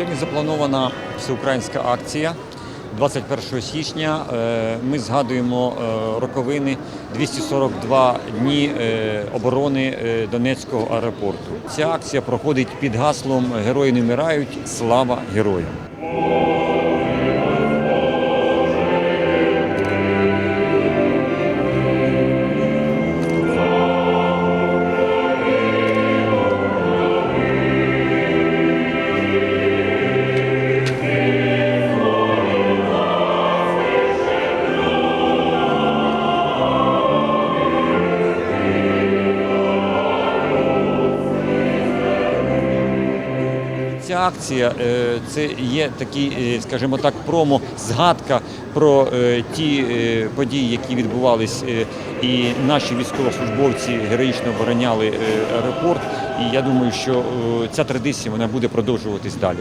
організована всеукраїнська акція. 21 січня е, ми згадуємо е, роковини 242 дні е, оборони Донецького аеропорту. Ця акція проходить під гаслом Герої не вмирають, слава героям. Ця акція е, це є такий, е, скажімо так, промо, згадка про е, ті події, які відбувались, і наші військовослужбовці героїчно обороняли аеропорт. І я думаю, що ця традиція вона буде продовжуватись далі.